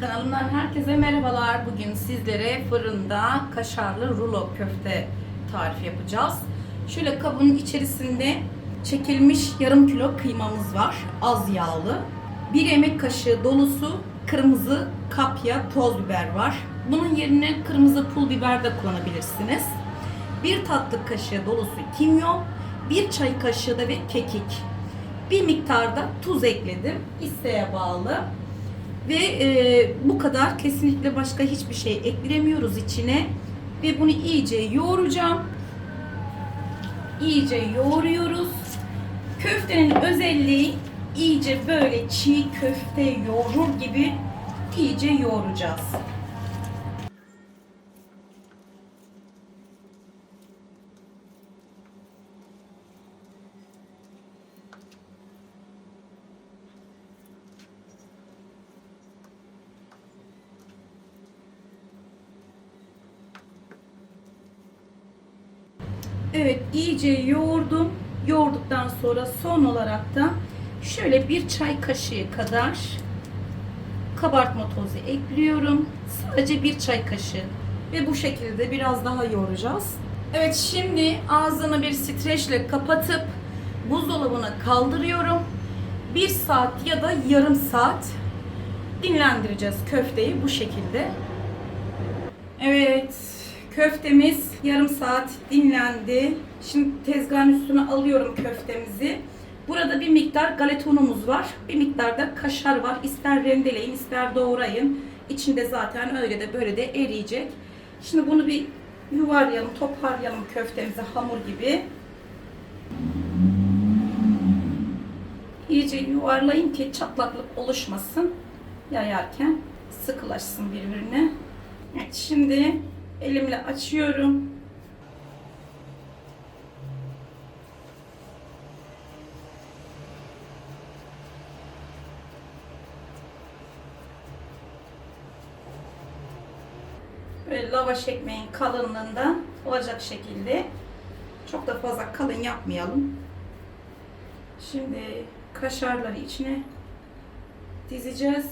Kanalımdan herkese merhabalar. Bugün sizlere fırında kaşarlı rulo köfte tarifi yapacağız. Şöyle kabın içerisinde çekilmiş yarım kilo kıymamız var. Az yağlı. Bir yemek kaşığı dolusu kırmızı kapya toz biber var. Bunun yerine kırmızı pul biber de kullanabilirsiniz. Bir tatlı kaşığı dolusu kimyon, bir çay kaşığı da ve kekik. Bir miktarda tuz ekledim. İsteğe bağlı. Ve e, bu kadar. Kesinlikle başka hiçbir şey eklemiyoruz içine. Ve bunu iyice yoğuracağım. İyice yoğuruyoruz. Köftenin özelliği iyice böyle çiğ köfte yoğurur gibi iyice yoğuracağız. Evet iyice yoğurdum. Yoğurduktan sonra son olarak da şöyle bir çay kaşığı kadar kabartma tozu ekliyorum. Sadece bir çay kaşığı. Ve bu şekilde biraz daha yoğuracağız. Evet şimdi ağzını bir streçle kapatıp buzdolabına kaldırıyorum. Bir saat ya da yarım saat dinlendireceğiz köfteyi bu şekilde. Evet, köftemiz yarım saat dinlendi. Şimdi tezgahın üstüne alıyorum köftemizi. Burada bir miktar galeta unumuz var. Bir miktar da kaşar var. İster rendeleyin, ister doğrayın. İçinde zaten öyle de böyle de eriyecek. Şimdi bunu bir yuvarlayalım, toparlayalım köftemizi hamur gibi. İyice yuvarlayın ki çatlaklık oluşmasın. Yayarken sıkılaşsın birbirine. Evet, şimdi elimle açıyorum. Böyle lavaş ekmeğin kalınlığında olacak şekilde. Çok da fazla kalın yapmayalım. Şimdi kaşarları içine dizeceğiz.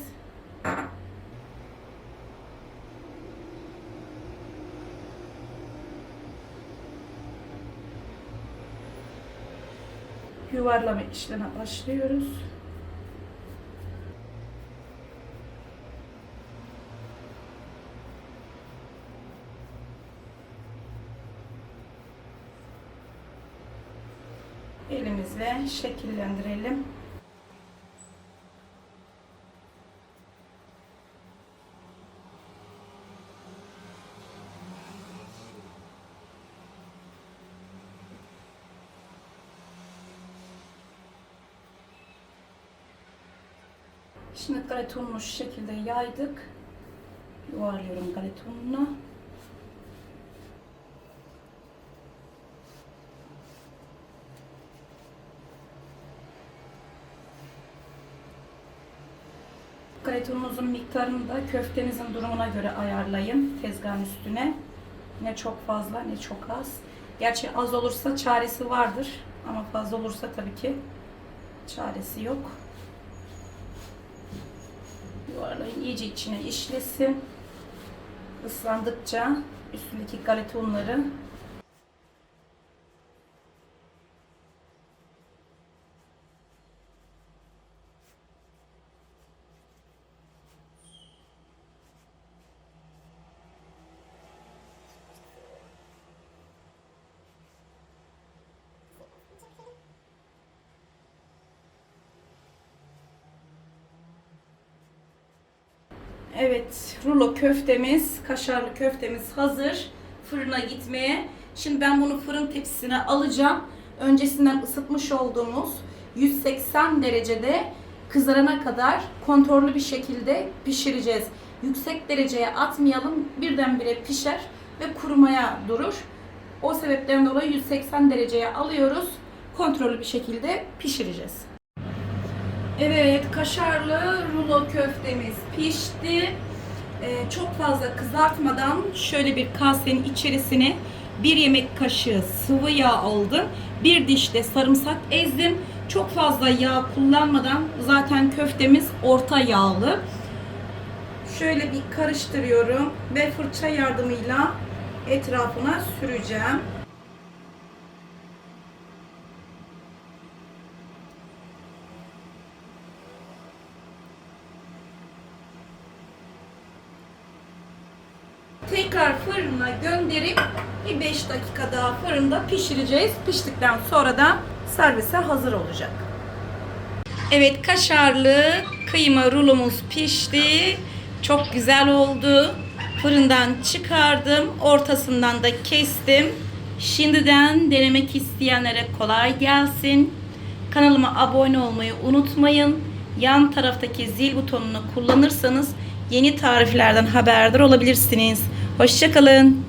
Yuvarlama işleme başlıyoruz. Elimizle şekillendirelim. Şimdi galeta ununu şu şekilde yaydık. Yuvarlıyorum galeta ununu. Galeta miktarını da köftenizin durumuna göre ayarlayın tezgahın üstüne. Ne çok fazla ne çok az. Gerçi az olursa çaresi vardır ama fazla olursa tabii ki çaresi yok. Yuvarlayın iyice içine işlesin. Islandıkça üstündeki galeta unları Evet, rulo köftemiz, kaşarlı köftemiz hazır. Fırına gitmeye. Şimdi ben bunu fırın tepsisine alacağım. Öncesinden ısıtmış olduğumuz 180 derecede kızarana kadar kontrollü bir şekilde pişireceğiz. Yüksek dereceye atmayalım. Birdenbire pişer ve kurumaya durur. O sebepten dolayı 180 dereceye alıyoruz. Kontrollü bir şekilde pişireceğiz. Evet, kaşarlı rulo köftemiz pişti. Ee, çok fazla kızartmadan şöyle bir kasenin içerisine bir yemek kaşığı sıvı yağ aldım. Bir diş de sarımsak ezdim. Çok fazla yağ kullanmadan zaten köftemiz orta yağlı. Şöyle bir karıştırıyorum ve fırça yardımıyla etrafına süreceğim. Tekrar fırına gönderip bir 5 dakika daha fırında pişireceğiz. Piştikten sonra da servise hazır olacak. Evet kaşarlı kıyma rulomuz pişti. Çok güzel oldu. Fırından çıkardım. Ortasından da kestim. Şimdiden denemek isteyenlere kolay gelsin. Kanalıma abone olmayı unutmayın. Yan taraftaki zil butonunu kullanırsanız yeni tariflerden haberdar olabilirsiniz. Hoşçakalın.